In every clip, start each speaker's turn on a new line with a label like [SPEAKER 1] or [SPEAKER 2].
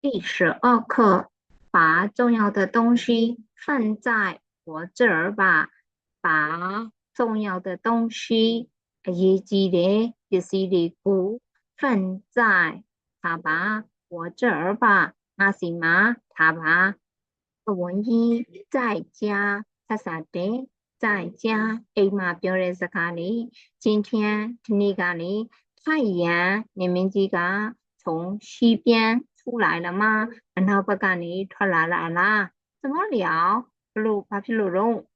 [SPEAKER 1] 第十二课，把重要的东西放在我这儿吧。把重要的东西，以及的一些的物放在他吧，我这儿吧。那行吗？他吧。文一在家，他啥的？在家。哎妈，表人是咖喱。今天听你咖喱。太阳，你们几个从西边 出来了吗？难道不赶你出来了啦？怎么了？路巴皮路龙，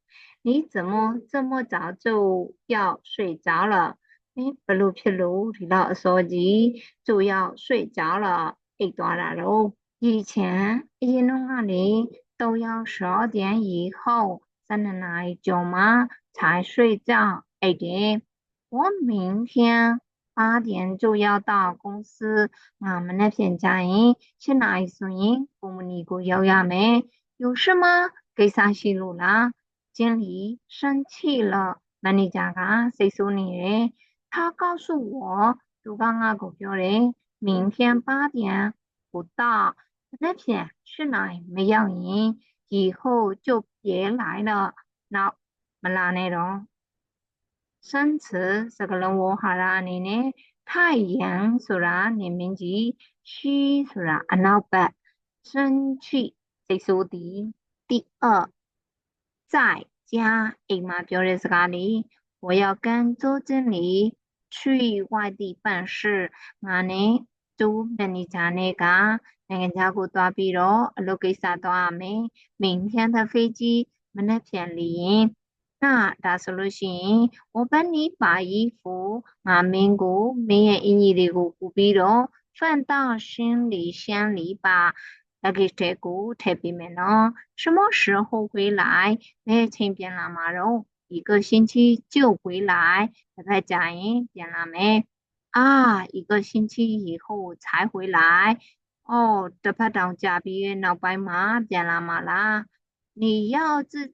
[SPEAKER 1] 你怎么这么早就要睡着了？哎，不路皮路，提到手机就要睡着了。哎，多了喽。以前一弄那里都要十二点以后才能来觉吗？才睡觉。哎的，我明天。八点就要到公司，我们那边家人去哪一送人？我们尼姑要呀没？有事吗？给啥西路了？经理生气了，那你家个谁说你嘞？他告诉我，就刚刚股票嘞，明天八点不到那边去哪没要人，以后就别来了。那没拉内容。 生词这个人我好了，你呢？太阳说了，你们几虚说了，阿老板生气谁说的？第二，在家哎妈表的是哪里？我要跟周经理去外地办事，我呢就跟你讲那个，那个家伙多比罗，罗给啥多阿 妹？明天的飞机没那便宜。那打说了行，我帮你把衣服、俺们姑每人一年的个股比咯，放到行李箱里吧。那个这个特别慢呢，什么时候回来？那前边那嘛喽，一个星期就回来。那个家人变了没？啊，一个星期以后才回来。哦，这怕当家边老白马变了嘛啦？你要自。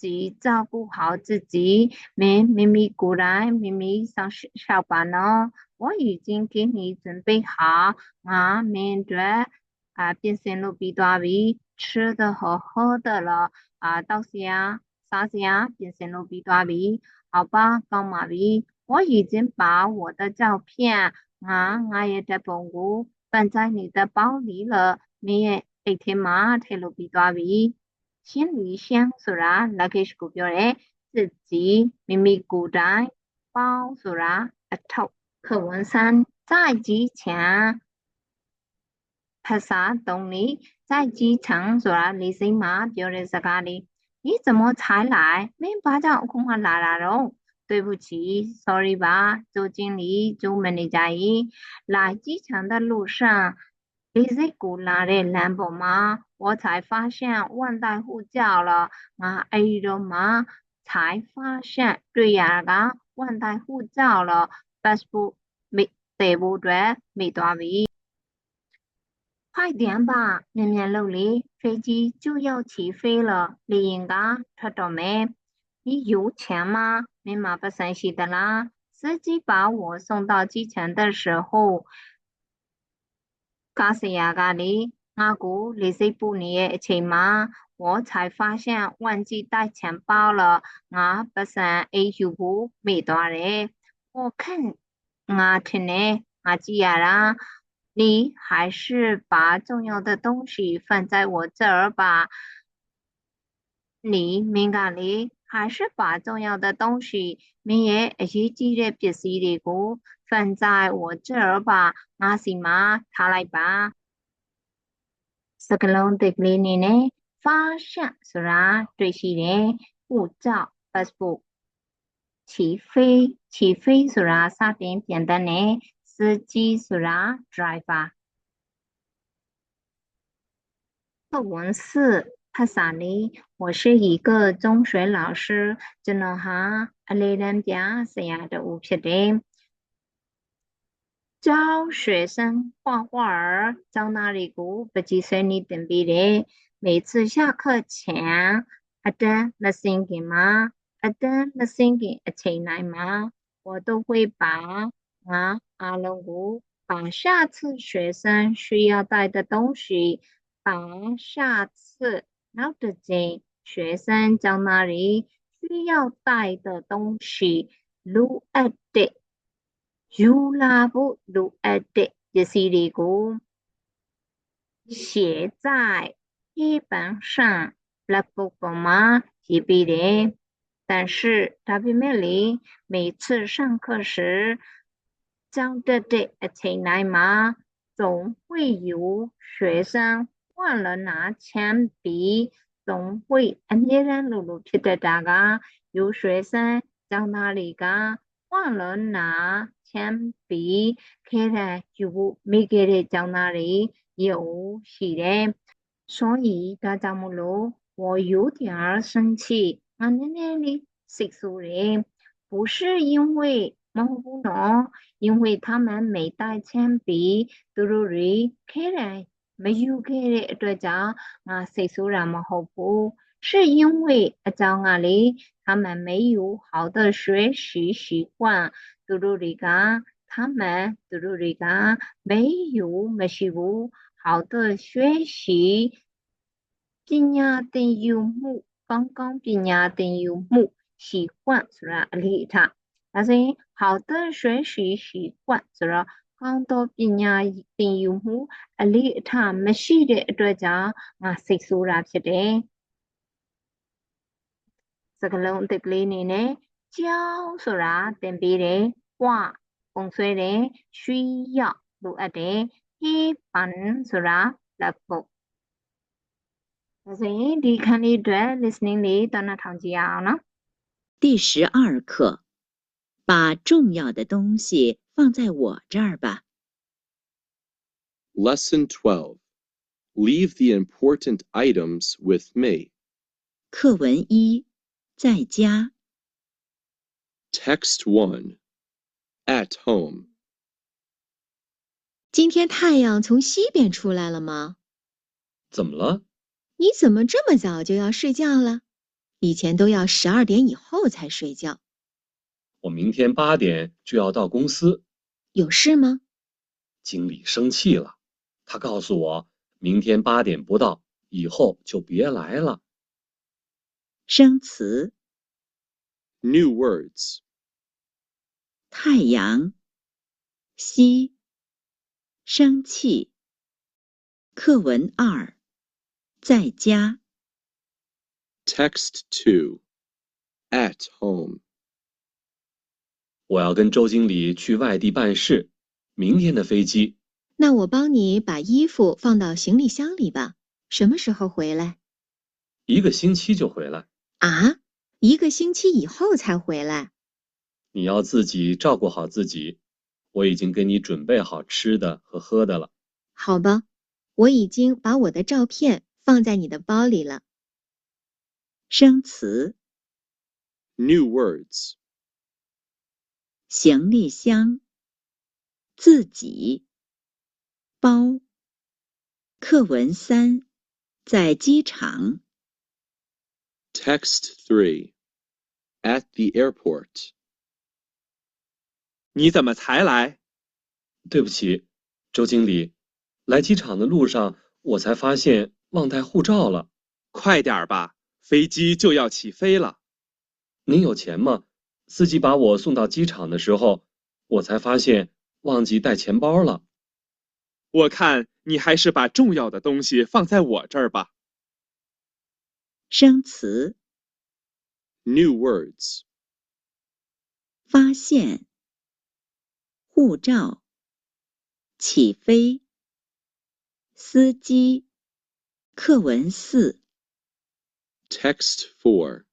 [SPEAKER 1] 自己照顾好自己，没咪咪过来，咪咪上上班呢。我已经给你准备好啊，面对啊，变身路比多位吃的和喝的了啊，到时啊，啥时啊，变身路比多位，好吧，高马位，我已经把我的照片啊，我也在帮我放在你的包里了，你也一天嘛，铁路比多位。行李箱说啦，那个是股票嘞，自己秘密孤单包说啦，一套课文三在机场，拍啥动力在机场说啦，你是马表的是咖喱，你怎么才来？没把这恐怕来了喽，对不起，sorry 吧，周经理，周门的家姨，来机场的路上。 你是过来的兰博吗？我才发现忘带护照了。我哎了吗？才发现对呀，个忘带护照了。passport 没对不对？没到位。快点吧，面面楼里飞机就要起飞了。你应该出到没？你有钱吗？没麻烦山西的啦。司机把我送到机场的时候。 假是呀，咖哩，我估你是半年一次嘛，我才发现忘记带钱包了。我不想 A 九五没多嘞，我看我听呢，我记呀啦，你还是把重要的东西放在我这儿吧。你明咖哩，还是把重要的东西，明夜一起记得必须的过。放在我这儿吧，那行吗？他来吧。这个龙的里面呢，发现是啦，最新的护照 passport。起飞，起飞是啦，三点简单呢，司机是啦，driver。课文四，他啥呢？我是一个中学老师，真的哈，阿里人家是呀的物品的。教学生画画儿，教哪里古不计生你等比例。每次下课前，阿登那先给吗？阿登那先给阿起来吗？我都会把啊啊龙古把下次学生需要带的东西，把下次要的进学生在哪里需要带的东西，录阿的。ယူလာဖို့လိုအပ်တဲ့ပစ္စည်းတွေကို写在黑板上 blackboard ပေါ်မှာရေးပေးတယ်但是ဒါပေမဲ့လေ每次上课时ကျောင်းတက်တဲ့အချိန်တိုင်းမှာ总会有学生忘了拿铅笔总会အမြဲတမ်းလိုလိုဖြစ်တတ်တာက有学生ကျောင်းသားတွေက忘了拿 铅笔ခဲတဲ့ယူဖို့မိခဲ့တဲ့ကျောင်းသားတွေ有ရှိတယ်所以ဒါကြောင့်မို့လို့我有点儿生气ငါနည်းနည်းလေးစိတ်ဆိုးတယ်不是因为မဟုတ်ဘူးနော်因为他们没带铅笔သူတို့တွေခဲတယ်မယူခဲ့တဲ့အတွက်ကြောင့်ငါစိတ်ဆိုးတာမဟုတ်ဘူး是因为အကြောင်းကလေ他们没有好的学习习惯 သူတို့တွေက他们သူတို့တွေက没有မရှိဘူး好的学习ပညာသင်ယူမှုကောင်းကောင်းပညာသင်ယူမှု习惯ဆိုတာအလေးအထားဒါဆိုရင်好的学习习惯ဆိုတော့ကောင်းသောပညာသင်ယူမှုအလေးအထားမရှိတဲ့အတွက်ကြောင့်ငါစိတ်ဆိုးတာဖြစ်တယ်စကလုံးအသစ်ကလေးအနေနဲ့ ကြောင်းဆိုတာသင်ပေးတယ်။ဝပုံဆွဲတယ်။ရွှေရောက်လိုအပ်တယ်။ဟေးပန်ဆိုတာလက်ပုတ်ဒါဆိုရင်ဒီခန်းလေးအတွက် listening လေးတောင်းနှထောင်ကြည့်ရအောင်နော်
[SPEAKER 2] 第十二课，把重要的东西放在我这儿吧。
[SPEAKER 3] Lesson 12 Leave the important items with me.
[SPEAKER 2] 课文一，在家。
[SPEAKER 3] Text 1 At home.
[SPEAKER 4] 今天太阳从西边出来了吗？
[SPEAKER 5] 怎么了？
[SPEAKER 4] 你怎么这么早就要睡觉了？以前都要十二点以后才睡觉。
[SPEAKER 5] 我明天八点就要到公司，
[SPEAKER 4] 有事吗？
[SPEAKER 5] 经理生气了，他告诉我明天八点不到，以后就别来了。
[SPEAKER 2] 生词：
[SPEAKER 3] New words.
[SPEAKER 2] 太阳、西、生气。课文二，在家。
[SPEAKER 3] Text to at home.
[SPEAKER 5] 我要跟周经理去外地办事，明天的飞机。
[SPEAKER 4] 那我帮你把衣服放到行李箱里吧。什么时候回来？
[SPEAKER 5] 一个星期就回来，
[SPEAKER 4] 啊，一个星期以后才回来。
[SPEAKER 5] 你要自己照顾好自己。我已经给你准备好吃的和喝的了。
[SPEAKER 4] 好吧，我已经把我的照片放在你的包里了。
[SPEAKER 2] 生词
[SPEAKER 3] ：New words.
[SPEAKER 2] 行李箱、自己、包。课文三，在机场。
[SPEAKER 3] Text 3 At the airport.
[SPEAKER 6] 你怎么才来？
[SPEAKER 5] 对不起，周经理，来机场的路上我才发现忘带护照了。
[SPEAKER 6] 快点儿吧，飞机就要起飞了。
[SPEAKER 5] 您有钱吗？司机把我送到机场的时候，我才发现忘记带钱包了。
[SPEAKER 6] 我看你还是把重要的东西放在我这儿吧。
[SPEAKER 2] 生词。
[SPEAKER 3] ：New words.
[SPEAKER 2] 发现、护照、起飞、司机。课文四
[SPEAKER 3] ，Text four.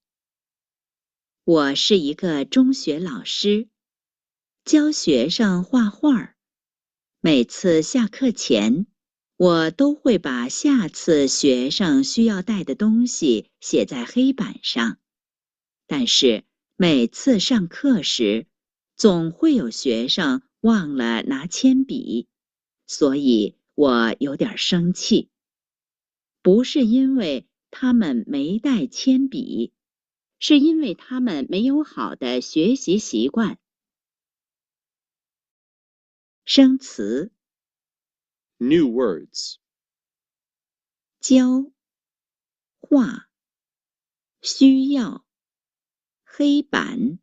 [SPEAKER 2] 我是一个中学老师，教学生画画。每次下课前，我都会把下次学生需要带的东西写在黑板上。但是每次上课时，总会有学生忘了拿铅笔，所以我有点生气。不是因为他们没带铅笔，是因为他们没有好的学习习惯。生词
[SPEAKER 3] New words.
[SPEAKER 2] 教、画、需要、黑板。